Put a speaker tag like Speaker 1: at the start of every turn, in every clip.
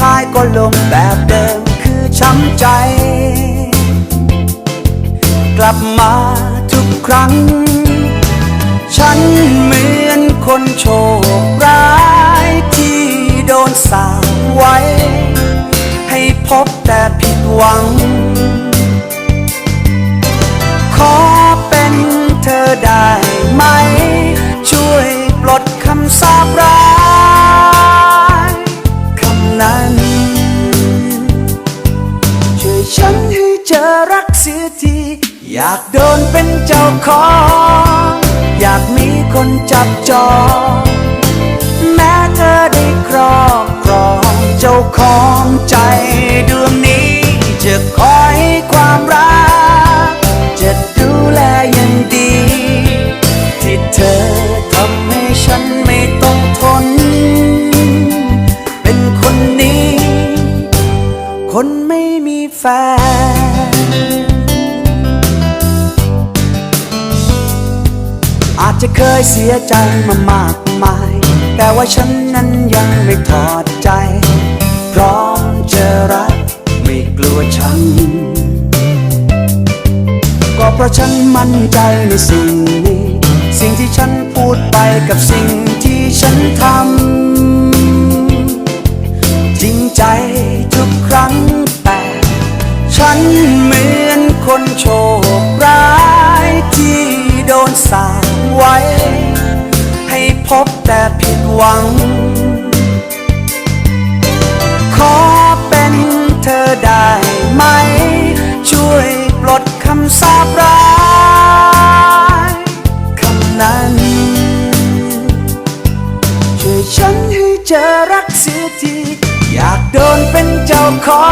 Speaker 1: ท้ายก็ลงแบบเดิมคือช้ำใจ กลับมาทุกครั้ง ฉันเหมือนคนโชคร้ายที่โดนสาปไว้ ให้พบแต่ผิดหวัง ขอเป็นเธอได้ไหม ช่วยปลดคำสาปร้าย อยากโดนเป็นเจ้าของ อยากมีคนจับจอง แม้เธอได้ครอบครองเจ้าของใจดวงนี้ จะคอยความรัก จะดูแลอย่างดี ที่เธอ จะเคยเสียใจมามากมาย แต่ว่าฉันนั้นยังไม่ถอดใจ พร้อมจะรักไม่กลัวฉัน ก็เพราะฉันมั่นใจในสิ่งนี้ สิ่งที่ฉันพูดไปกับสิ่งที่ฉันทำจริงใจทุกครั้งแต่ฉันเหมือนคนโชคร้ายที่โดนสา พบแต่ผิดหวัง ขอเป็นเธอได้ไหม ช่วยปลดคำสาปร้ายคำนั้น ช่วยฉันให้เจอรักเสียที อยากโดนเป็นเจ้าขอ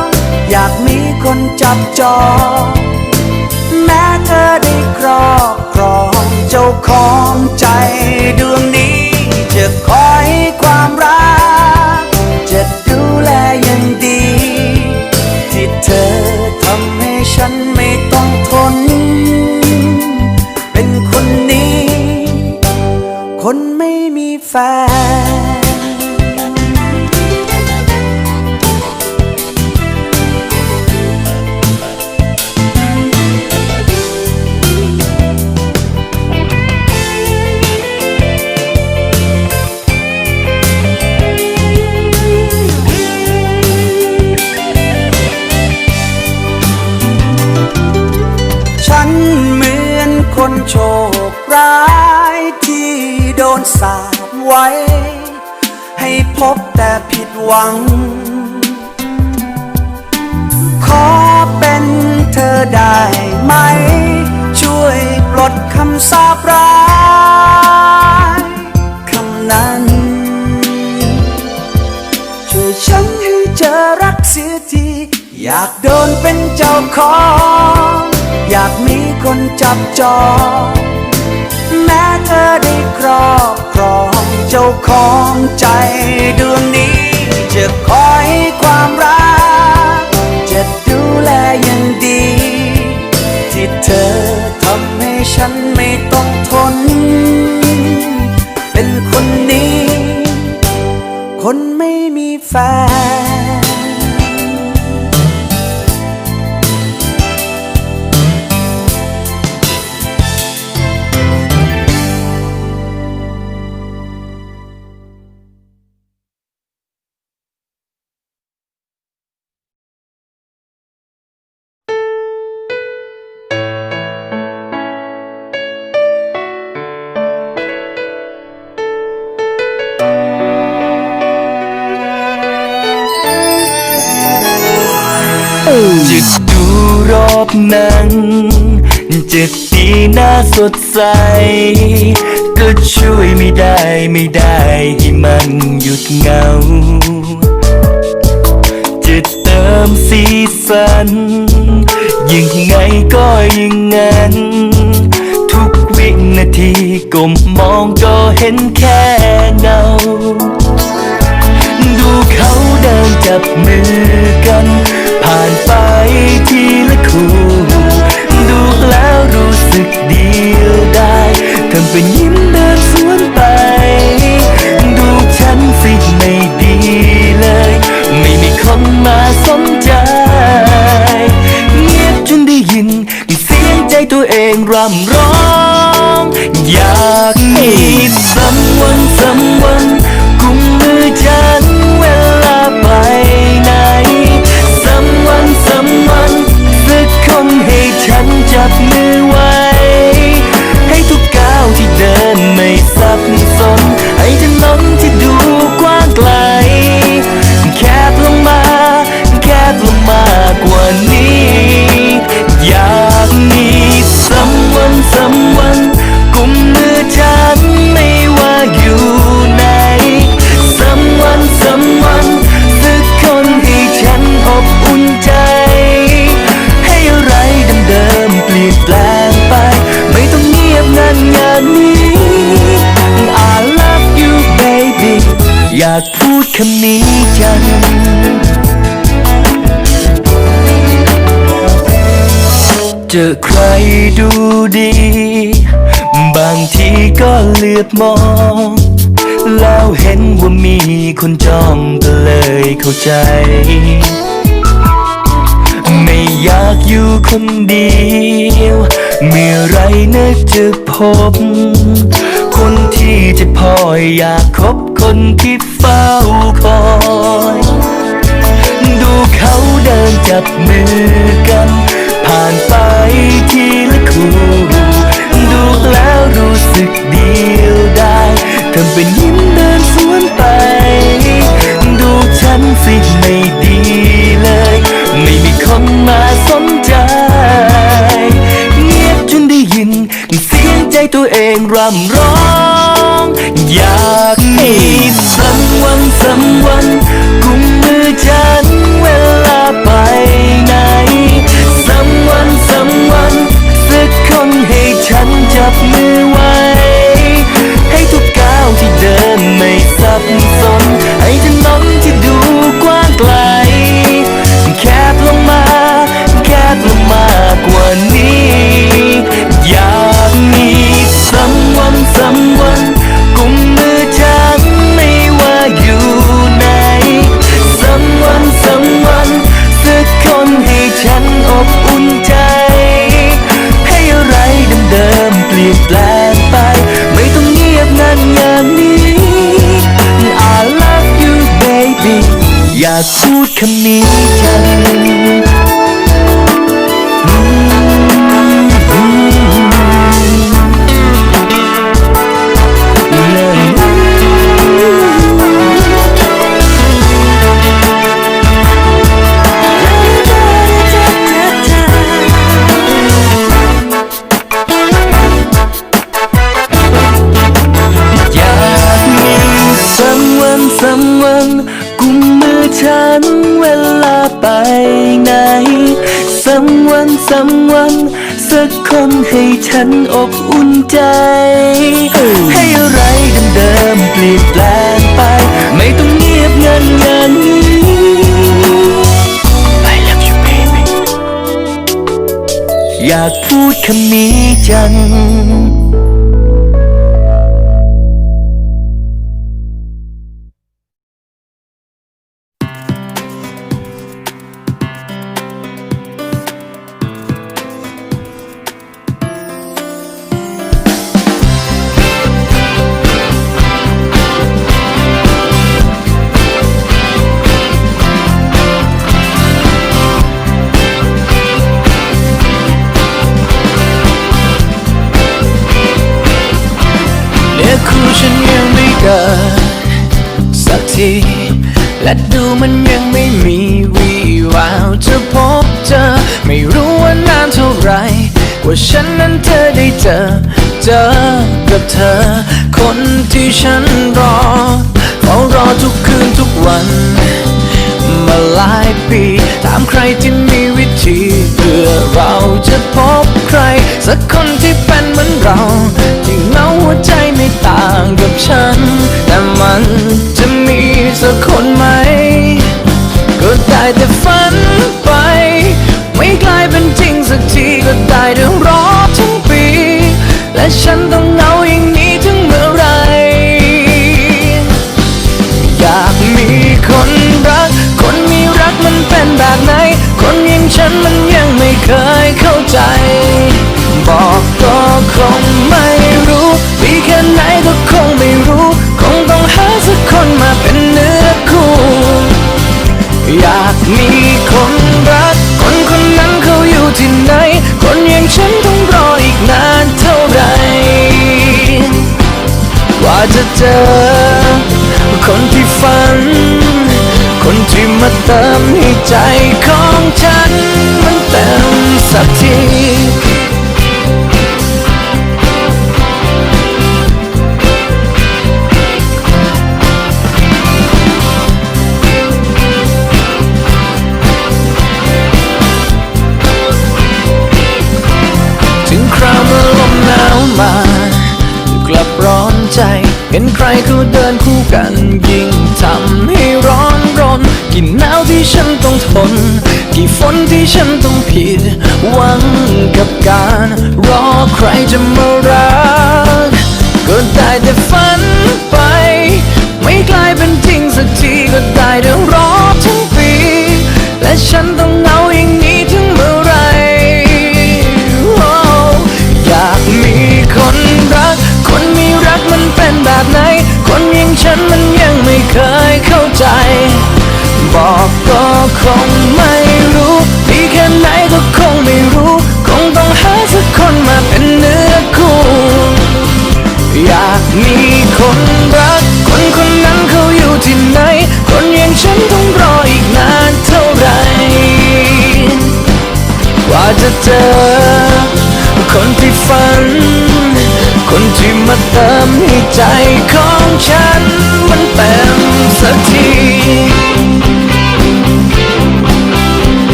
Speaker 1: ง อยากมีคนจับจองแม้เธอได้ครอบครอง ของใจดวงนี้ โชคร้ายที่โดนสาปไว้ ให้พบแต่ผิดหวัง ขอเป็นเธอได้ไหม ช่วยปลดคำสาปร้ายคำนั้น ช่วยฉันให้เจอรักเสียที อยากโดนเป็นเจ้าของ อยากมีคนจับจอง แม้เธอได้ครอบครองเจ้าของใจดวงนี้ จะคอยความรัก จะดูแลอย่างดี ที่เธอทำให้ฉันไม่ต้องทน เป็นคนนี้ คนไม่มีแฟน
Speaker 2: รอบนังจะดีน่าสดใส ก็ช่วยไม่ได้ไม่ได้ให้มันหยุดเงา จะเติมสีสัน ยังไงก็ยังงั้น ทุกวินาทีก้มมองก็เห็นแค่เงาดูเขาเดินจับมือกัน ผ่านไป คู่ ดูแล้วรู้สึกดีได้ทำเป็นยิ้มเดินสวนไป ดูฉันสิไม่ดีเลย ไม่มีคนมาสนใจ เงียบจนได้ยิน เสียงใจตัวเองร่ำร้อง อยากมี ดูดี บางทีก็เหลือบมอง แล้วเห็นว่ามีคนจ้องก็เลยเข้าใจ ไม่อยากอยู่คนเดียว เมื่อไรนึกจะพบ คนที่จะพอยอยากคบคนที่เฝ้าคอย ดูเขาเดินจับมือกัน ลี่ยนแปลงไป ไม่ต้องเงียบเงันเงิน I love you baby อยากพูดคำนี้จัง
Speaker 3: และดูมันยังไม่มีวีแววจะพบเจอ ไม่รู้ว่านานเท่าไหรกว่าฉันนั้นเธอได้เจอ เจอกับเธอ คนที่ฉันรอเฝ้ารอทุกคืนทุกวัน มาหลายปี ถามใครที่มีวิธีเพื่อเราจะพบใคร สักคนที่เป็นเหมือนเรา ที่เหงาหัวใจไม่ต่างกับฉัน แต่มันจะมีสักคนไหม ก็ได้แต่ฝันไป ไม่กลายเป็นจริงสักทีก็ได้แต่รอทั้งปี และฉัน ฉันมันยังไม่เคยเข้าใจ บอกก็คงไม่รู้ดีแค่ไหนก็คงไม่รู้ คงต้องหาสักคนมาเป็นเนื้อคู่ อยากมีคนรัก คนคนนั้นเขาอยู่ที่ไหน คนอย่างฉันต้องรออีกนานเท่าไหร่กว่าจะเจอ คนที่ฝัน คนที่มาเติมให้ใจของ ฉันมันเต็มสักทีถึงคราวเมื่อลมหนาวมากลับร้อนใจ เห็นใครเขาเดินคู่กันยิ่งทำ กี่หนาวที่ฉันต้องทน กี่ฝนที่ฉันต้องผิด หวังกับการรอใครจะมารักก็ได้แต่ฝันไป ไม่กลายเป็นจริงสักทีก็ได้แต่รอ ก็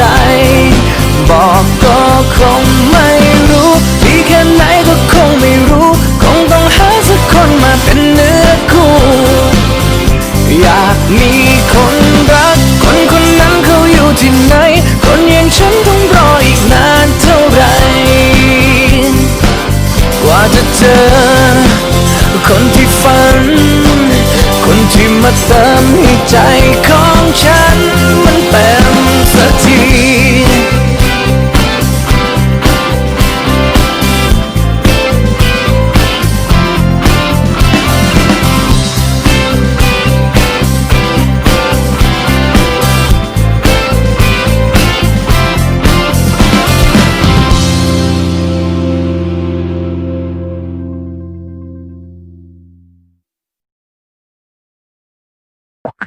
Speaker 3: ใจบอกก็คงไม่รู้ดีแค่ไหนก็คงไม่รู้ คงต้องหาสักคนมาเป็นเนื้อคู่อยากมีคนรัก คนคนนั้นเขาอยู่ที่ไหน คนอย่างฉันต้องรออีกนานเท่าไหรกว่าจะเจอ คนที่ฝัน คนที่มาเติมให้ใจของฉันมันเต็ม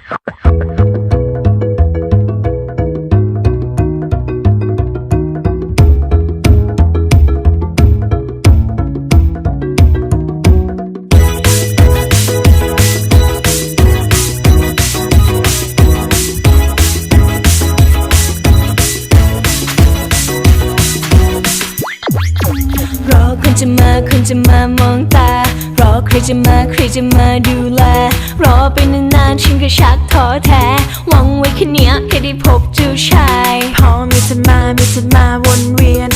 Speaker 3: สั
Speaker 4: รอใครจะมาใครจะมาดูแล รอไปนานๆฉันก็ชักท้อแท้หวังไว้แค่เนี้ยแค่ได้พบเจ้าชาย
Speaker 5: พอมีเธอมามีเธอมาวนเวียน